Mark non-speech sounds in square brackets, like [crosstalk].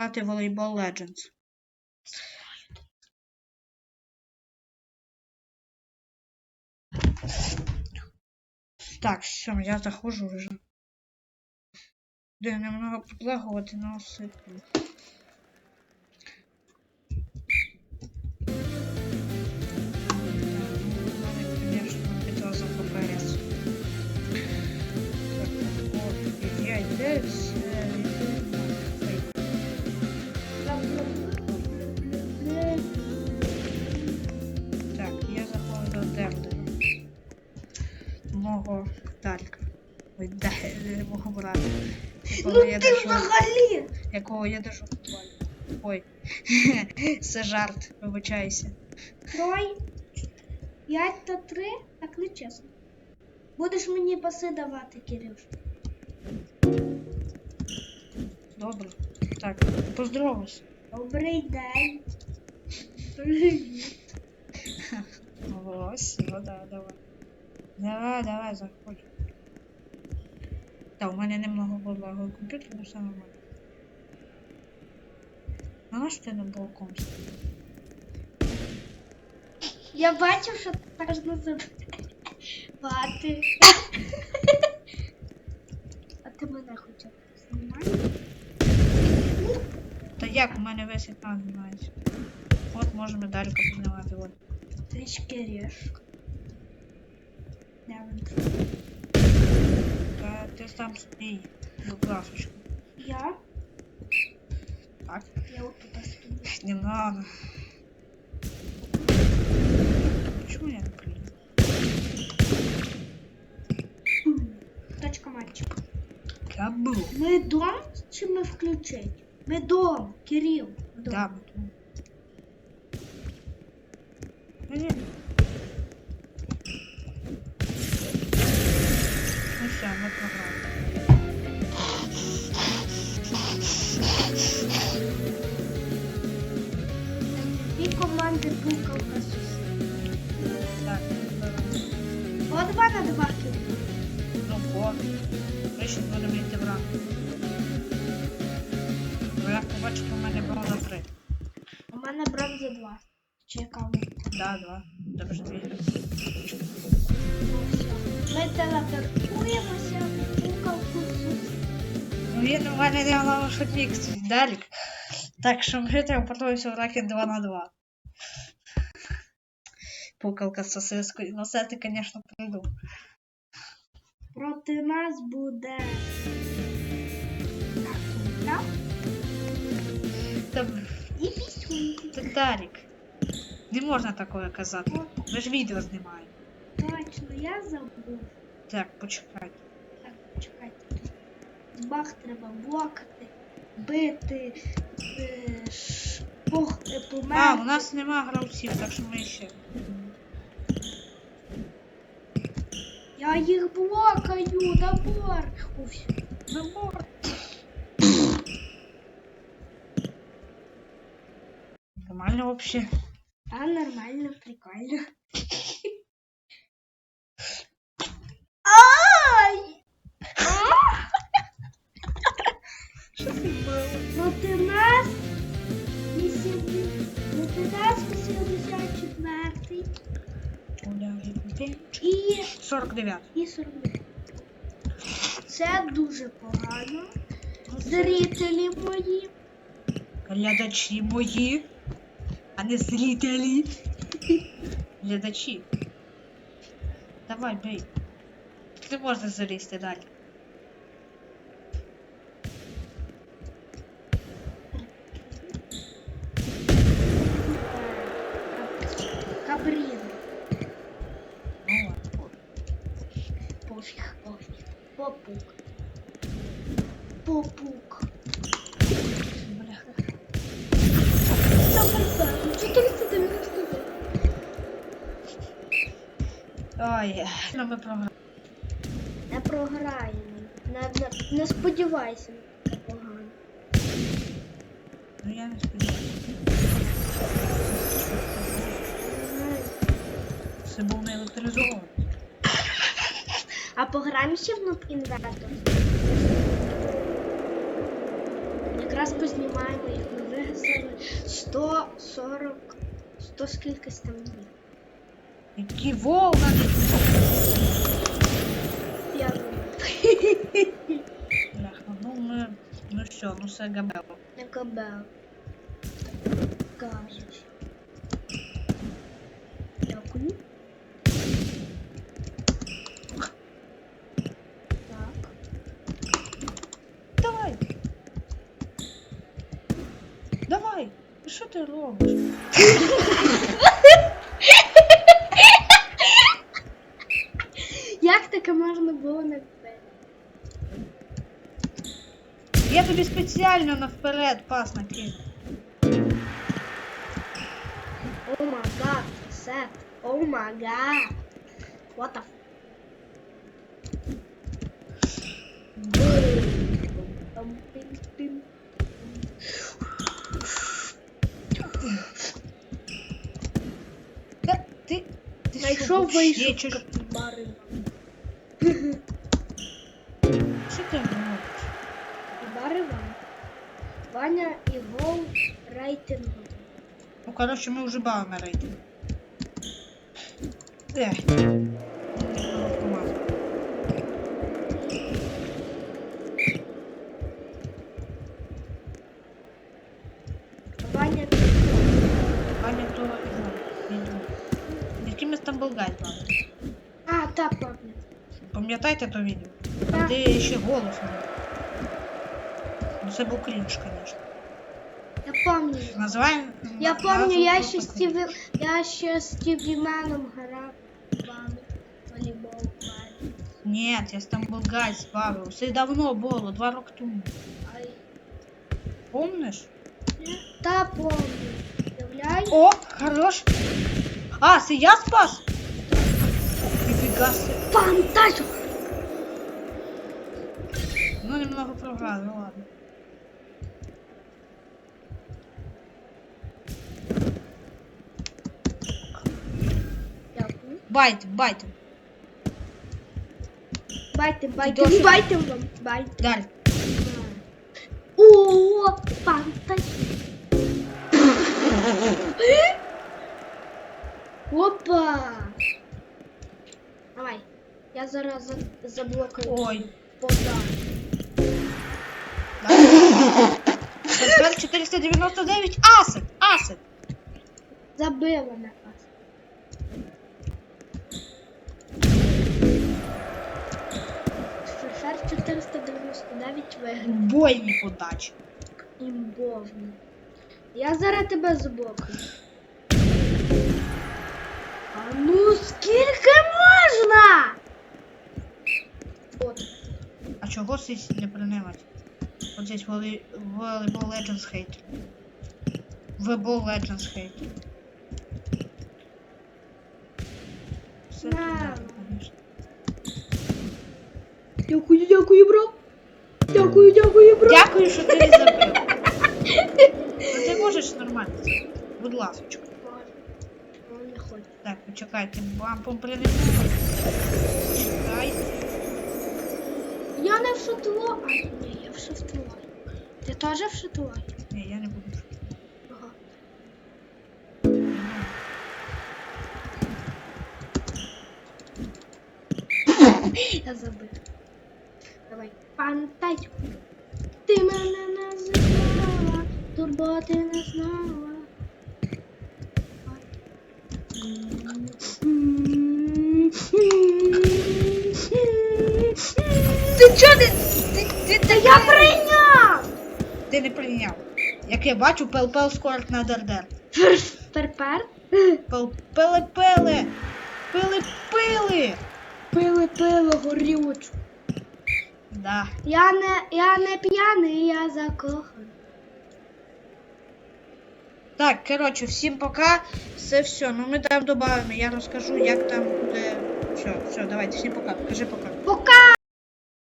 грати волейбол Legends. Так, все, я захожу вже. Да, немного подлагувати, на сипну. Мого Далька. Ой, да, мого брата. Якого Ну я ти держу, взагалі! якого я держу в футболі. Ой, [laughs] це жарт, вибачайся. Трой. П'ять та три, так не чесно. Будеш мені паси давати, Кирюш. Добре. Так, поздоровайся. Добрий день. Привіт. [laughs] Ось, ну да, давай. Давай, давай, заходь. Та, у мене немного подлагою комп'ютер, але все нормально. А наш ти на балкон? Я бачив, що ти так називати. А ти мене хоча б знімаєш? Та як у мене весь екран знімається? От можемо далі познімати. От. Трішки ріж. Та ти сам стій, будь ласочка. Я? Так. Я от тут стою. Не надо. Почему я не прыгаю? Точка мальчик. Забыл. Ми дом чи ми включить? Ми дом, Кирил. Дом. Да, мы тут. Не. Ну все, програли. Дві команди сусід. Так, давай. О, два на два Кирил. ну вот. Ми ще будемо йти в ранку. Бо я побачив, у мене було на три. У мене бронза два. Чекав. Да, два. Добре, дві. Ми телепортуємося в пукалку сусід. Ну, у мене не шутник стоїть, Далік. Так що ми телепортуємося в ракет 2 на 2. Пукалка з сосискою. Ну це ти, звісно, придумав. Проти нас буде. Так, Та, І пісюнки. та Далік. Не можна такое казати. Ми ж відео знімаємо. Точно, я забув. Так, почекай. Так, почекайте. З бах треба блокати, бити, е, ш- пох, е, померти. А, у нас нема гравців, так що ми ще. Я їх блокаю, набор. Ось. Набор. Нормально вообще. А нормально, прикольно. 49. і 49. Це дуже погано. Зрителі мої. Глядачі мої, а не зрителі. Глядачі. Давай, бей. Ти можна залізти далі. Ну ми програли. Не програємо. Не, не, не сподівайся на погано. Ну я не сподіваюся. Це був не електризований. А пограємо ще в Noob Inverter? Зараз познімаємо, як ми вигасили 140, 100 скількись там є. Які волна. Я думаю, [laughs] Бляха, ну ми. Ну все, ну все габело. кабел. Кажуть. Дякую. Так. Давай. Давай. Що ти робиш? [laughs] Як таке можна було не вбити? Я тобі спеціально навперед пас накину. О май гад, Сет. О май гад. What the f- Та ти. Ти Знайшов що, вийшов вийшов? капібари. Ваня і Гол рейтингу. Ну, коротше, ми вже бали на рейтинг. Помазав. Ваня Аня то не думаю. Яким ми там Болгай звали? А, та пам'ятаю. Пам'ятаєте то відео? Так. Де ще голос був. Ну це був крінж, звісно. Я пам'ятаю. Називаємо. Я на- пам'ятаю, назву я просто ще з крінж. Стіві... я ще з Стівіменом грав з вами. Волейбол грали. Ні, я з там Болгай збавив. Це давно було, два роки тому. Ай. Помниш? Та пам'ятаю. Уявляєш? О, хорош. А, це я спас? Нифига себе. Фантазію! Ну, немного програли, ну ладно. Байт, байт. Байте, байте, досить. байте вам, байте. Далі. О, фантазія. Опа! Давай. Я зараз за- заблокую Ой. подан. Тепер 499 асет, асет. Забила на 499 виграв. Бойні подачі. Імбовно. Я зараз тебе заблокую. А ну скільки можна? От. А чого сись не приймати? От здесь воли- Volleyball Legends hate. Volleyball Legends hate. Все На. Дякую, дякую, бро. Дякую, дякую, бро. Дякую, що ти не забив. Ну ти можеш нормально. це? Будь ласка. Он не хоче. Так, почекайте, вам помпринесу. Чекай. Я не в шотло. А, ні, я в шотло. Ти теж в шотло? Ні, я не буду. Ага. Я забив. Фантазію. Ти мене називала, турботи не знала. Ти чого не... Ти, ти, та я прийняв! Ти не прийняв. Як я бачу, пел-пел скорт на дердер. Перпер? Пел-пеле-пеле. Пили-пили. Пили пиво горючу. Да. Я не, я не п'яний, я закоханий. Так, коротше, всім пока. Все, все. Ну ми там додаємо. Я розкажу, як там буде. Все, все, давайте, всім пока. Кажи пока.